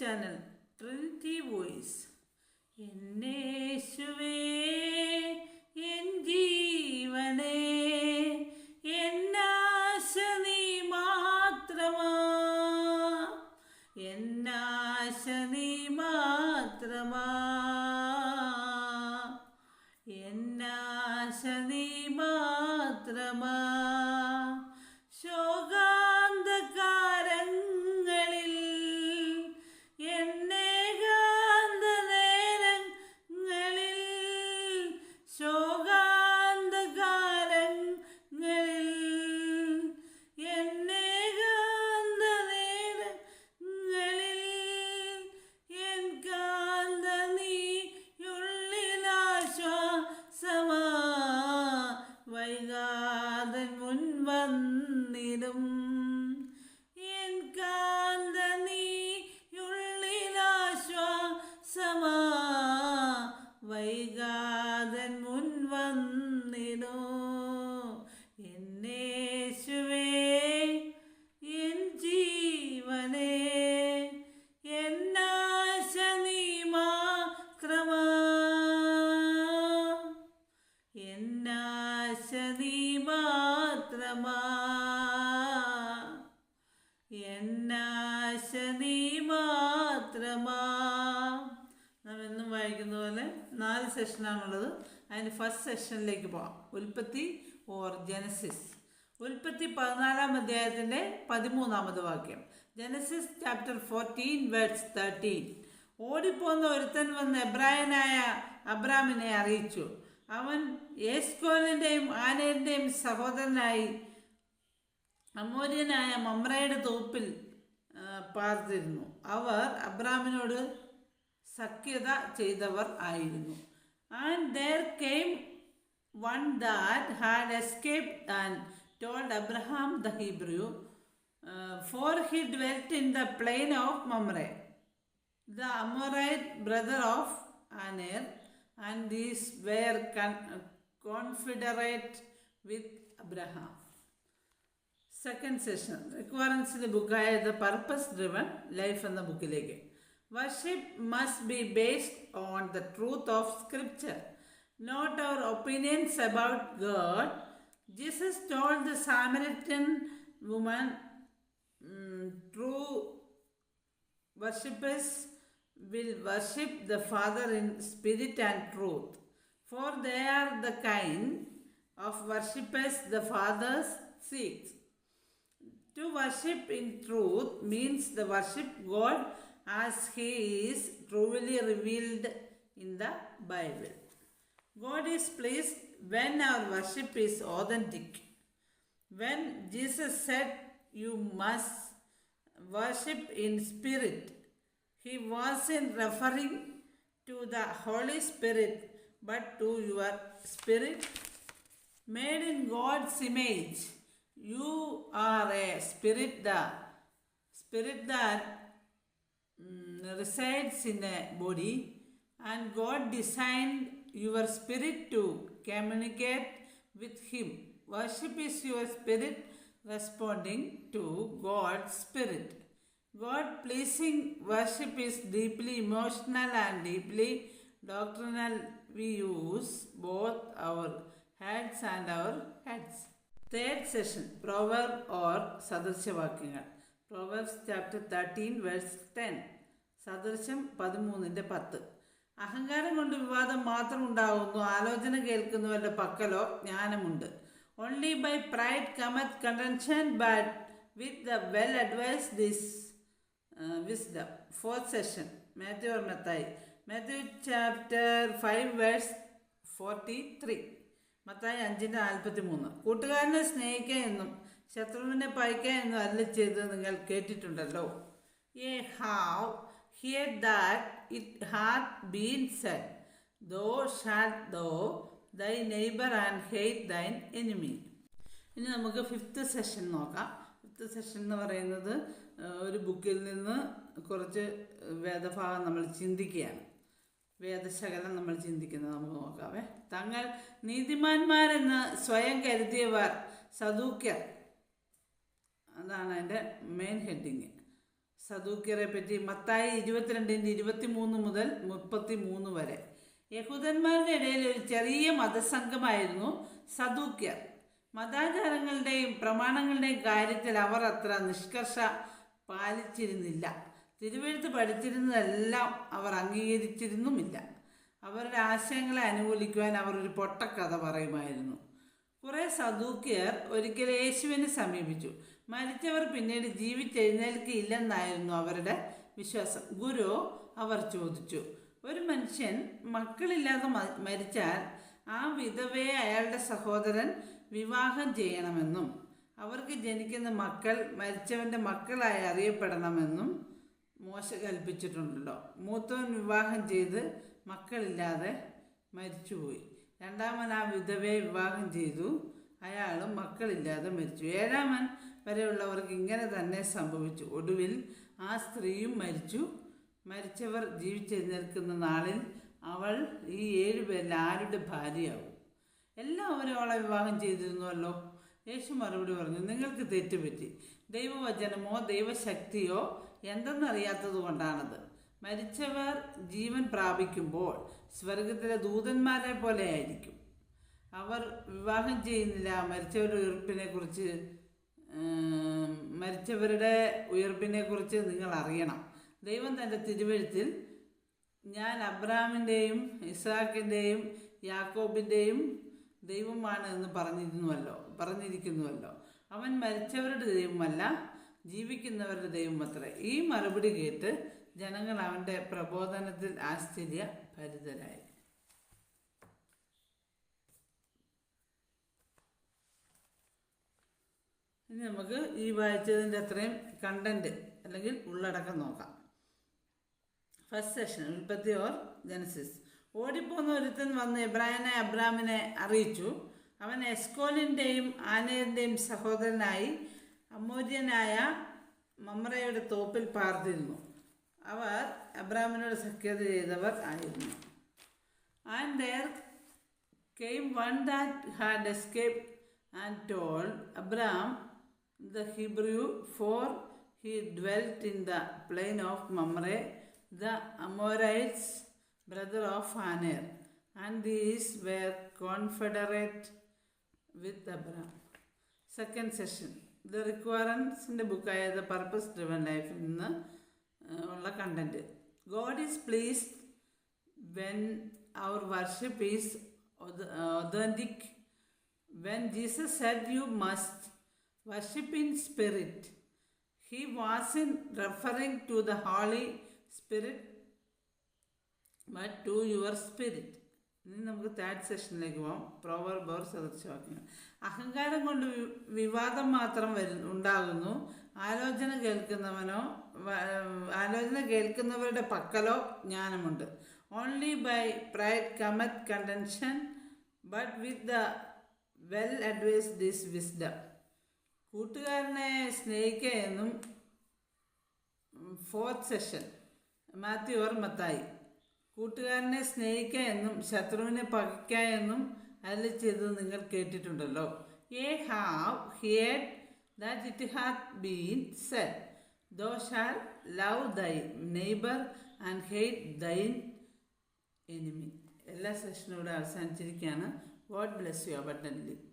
Channel Trinity Voice എന്നേശുവേ എൻ ജീവനേ എന്നാശ നീ മാത്രമാ. എന്നാശ നീ മാത്രമാ. എന്നാശ നീ മാത്രമാ. ശോകാന്തകാരങ്ങളിൽ മാത്രമാ. നാം എന്നും വായിക്കുന്ന പോലെ നാല് സെഷനാണുള്ളത്. അതിന് ഫസ്റ്റ് സെഷനിലേക്ക് പോകാം ഉൽപ്പത്തി ഓർ ജനസിസ്. ഉൽപ്പത്തി പതിനാലാം അധ്യായത്തിന്റെ പതിമൂന്നാമത് വാക്യം. Genesis chapter fourteen words thirteen ഓടിപ്പോന്ന ഒരുത്തൻ വന്ന് എബ്രായനായ അബ്രാമിനെ അറിയിച്ചു. അവൻ യേസ്കോലിന്റെയും ആനേന്റെയും സഹോദരനായി അമോര്യനായ മമ്രയുടെ തോപ്പിൽ പാർത്തിരുന്നു അവർ അബ്രാമിനോട് സഖ്യത ചെയ്തവർ ആയിരുന്നു and there came one that had escaped and told Abraham the Hebrew for he dwelt in the plain of Mamre the Amorite brother of Aner, and these were con- confederate with Abraham. Second session റിക്വയറൻസിൻ്റെ ബുക്കായ the purpose driven life എന്ന ബുക്കിലേക്ക് worship must be based on the truth of scripture not our opinions about God Jesus told the Samaritan woman true worshippers will worship the Father in spirit and truth, for they are the kind of worshippers the Father seeks. to worship in truth means the worship God as He is truly revealed in the Bible. God is pleased when our worship is authentic. When Jesus said, You must worship in spirit, he wasn't referring to the Holy Spirit but to your spirit made in God's image. You are a spirit, the spirit that mm, resides in a body, and God designed your spirit to communicate with Him. Worship is your spirit responding to God's spirit. God pleasing worship is deeply emotional and deeply doctrinal. We use both our heads and our heads. Third session proverb or സദൃശ്യവാക്യങ്ങൾ proverbs chapter thirteen verse ten സദൃശ്യം പതിമൂന്നിന്റെ പത്ത്. അഹങ്കാരം കൊണ്ട് വിവാദം മാത്രം ഉണ്ടാകുന്നു ആലോചന കേൾക്കുന്നവരുടെ പക്കലോ ജ്ഞാനമുണ്ട്. Only by pride cometh contention but with the well advised this wisdom fourth session Matthew ഓർമ്മത്തായി Mathai Matthew chapter five verse forty three Mathai അഞ്ചിന്റെ നാൽപ്പത്തി മൂന്ന് കൂട്ടുകാരനെ സ്നേഹിക്കുക എന്നും ശത്രുവിനെ പയക്കുക എന്നും അല്ല ചെയ്ത് നിങ്ങൾ കേട്ടിട്ടുണ്ടല്ലോ. Ye have hear that it hath been said thou shalt thou thy neighbour and hate thine enemy. ഇനി നമുക്ക് ഫിഫ്ത്ത് സെഷൻ നോക്കാം. ഫിഫ്ത്ത് സെഷൻ എന്ന് പറയുന്നത് ഒരു ബുക്കിൽ നിന്ന് കുറച്ച് വേദഭാഗം നമ്മൾ ചിന്തിക്കുകയാണ്. വേദശകലം നമ്മൾ ചിന്തിക്കുന്നത് നമുക്ക് നോക്കാവേ. തങ്ങൾ നീതിമാന്മാരെന്ന് സ്വയം കരുതിയവർ സദൂക്യർ. അതാണ് അതിന്റെ മെയിൻ ഹെഡിങ് സദൂക്യരെ പറ്റി മത്തായി ഇരുപത്തിരണ്ടിന്റെ ഇരുപത്തി മൂന്ന് മുതൽ മുപ്പത്തി മൂന്ന് വരെ. യഹൂദന്മാരുടെ ഇടയിൽ ഒരു ചെറിയ മതസംഘമായിരുന്നു സദൂക്യർ. മതാചാരങ്ങളുടെയും പ്രമാണങ്ങളുടെയും കാര്യത്തിൽ അവർ അത്ര നിഷ്കർഷ പാലിച്ചിരുന്നില്ല. തിരുവെഴുത്ത് പഠിച്ചിരുന്നതെല്ലാം അവർ അംഗീകരിച്ചിരുന്നുമില്ല. അവരുടെ ആശയങ്ങളെ അനുകൂലിക്കുവാൻ അവർ ഒരു പൊട്ടക്കഥ പറയുമായിരുന്നു. കുറേ സദൂക്കിയർ ഒരിക്കൽ യേശുവിനെ സമീപിച്ചു. മരിച്ചവർ പിന്നീട് ജീവിച്ചെഴുന്നേൽക്കില്ലെന്നായിരുന്നു അവരുടെ വിശ്വാസം. ഗുരു അവർ ചോദിച്ചു ഒരു മനുഷ്യൻ മക്കളില്ലാതെ മരിച്ചാൽ ആ വിധവയെ അയാളുടെ സഹോദരൻ വിവാഹം ചെയ്യണമെന്നും അവർക്ക് ജനിക്കുന്ന മക്കൾ മരിച്ചവന്റെ മക്കളായി അറിയപ്പെടണമെന്നും മോശ കൽപ്പിച്ചിട്ടുണ്ടല്ലോ. മൂത്തവൻ വിവാഹം ചെയ്ത് മക്കളില്ലാതെ മരിച്ചുപോയി. രണ്ടാമൻ ആ വിധവയെ വിവാഹം ചെയ്തു. അയാളും മക്കളില്ലാതെ മരിച്ചു. ഏഴാമൻ വരെയുള്ളവർക്ക് ഇങ്ങനെ തന്നെ സംഭവിച്ചു. ഒടുവിൽ ആ സ്ത്രീയും മരിച്ചു. മരിച്ചവർ ജീവിച്ചെഴുന്നേൽക്കുന്ന നാളിൽ അവൾ ഈ ഏഴുപേരിൽ ആരുടെ ഭാര്യയാവും? എല്ലാവരും അവളെ വിവാഹം ചെയ്തിരുന്നുവല്ലോ യേശു മറുപടി പറഞ്ഞു നിങ്ങൾക്ക് തെറ്റുപറ്റി. ദൈവവചനമോ ദൈവശക്തിയോ എന്തെന്നറിയാത്തത് കൊണ്ടാണത് മരിച്ചവർ ജീവൻ പ്രാപിക്കുമ്പോൾ സ്വർഗത്തിലെ ദൂതന്മാരെ പോലെ ആയിരിക്കും അവർ വിവാഹം ചെയ്യുന്നില്ല. മരിച്ചവരുടെ ഉയർപ്പിനെ കുറിച്ച് മരിച്ചവരുടെ ഉയർപ്പിനെ കുറിച്ച് നിങ്ങൾ അറിയണം. ദൈവം തന്റെ തിരുവഴുത്തിൽ ഞാൻ അബ്രാമിന്റെയും ഇസാക്കിന്റെയും യാക്കോബിന്റെയും ദൈവമാണ് എന്ന് പറഞ്ഞിരുന്നുവല്ലോ പറഞ്ഞിരിക്കുന്നുവല്ലോ. അവൻ മരിച്ചവരുടെ ദൈവമല്ല ജീവിക്കുന്നവരുടെ ദൈവം അത്ര. ഈ മറുപടി കേട്ട് ജനങ്ങൾ അവന്റെ പ്രബോധനത്തിൽ ആശ്ചര്യ ഭരിതരായി. ഇനി നമുക്ക് ഈ വായിച്ചതിന്റെ അത്രയും കണ്ടന്റ് അല്ലെങ്കിൽ ഉള്ളടക്കം നോക്കാം. ഫസ്റ്റ് സെഷൻ ഉൽപ്പത്തി ഓർ ജനസിസ് ഓടിപ്പോന്ന ഒരുത്തൻ വന്ന് ഇബ്രാഹിനെ അബ്രാമിനെ അറിയിച്ചു. അവൻ എസ്കോലിന്റെയും ആനയന്റെയും സഹോദരനായി അമൂര്യനായ മമ്രയുടെ തോപ്പിൽ പാർത്തിരുന്നു അവർ അബ്രാമിനോട് സഖ്യത ചെയ്തവർ ആയിരുന്നു and there came one that had escaped and told Abram the Hebrew, for he dwelt in the plain of Mamre, the Amorites, brother of Aner, and these were confederate with Abram. Second session The റിക്വയറൻസിന്റെ ബുക്കായ the purpose driven ലൈഫിൽ നിന്ന് ഉള്ള content God is pleased when our worship is auth- authentic, when Jesus said you must worship in spirit, he wasn't referring to the Holy Spirit but to your spirit. ഇനി നമുക്ക് third സെഷനിലേക്ക് പോകാം പ്രോവർ bore സദൃശവാക്യങ്ങൾ അഹങ്കാരം കൊണ്ട് വിവാദം മാത്രം വരു ഉണ്ടാകുന്നു. ആലോചന കേൾക്കുന്നവനോ ആലോചന കേൾക്കുന്നവരുടെ പക്കലോ ജ്ഞാനമുണ്ട്. Only by pride cometh contention but with the well advised this wisdom കൂട്ടുകാരനെ സ്നേഹിക്കുക എന്നും fourth session Matthew or Mathai കൂട്ടുകാരനെ സ്നേഹിക്കുക എന്നും ശത്രുവിനെ പകയ്ക്കുക എന്നും അതിൽ ചെയ്തത് നിങ്ങൾ കേട്ടിട്ടുണ്ടല്ലോ. Ye have heard that it hath been said thou love thy neighbour and hate thine enemy എല്ലാ സെഷനും ഇവിടെ അവസാനിച്ചിരിക്കുകയാണ്. God bless you abundantly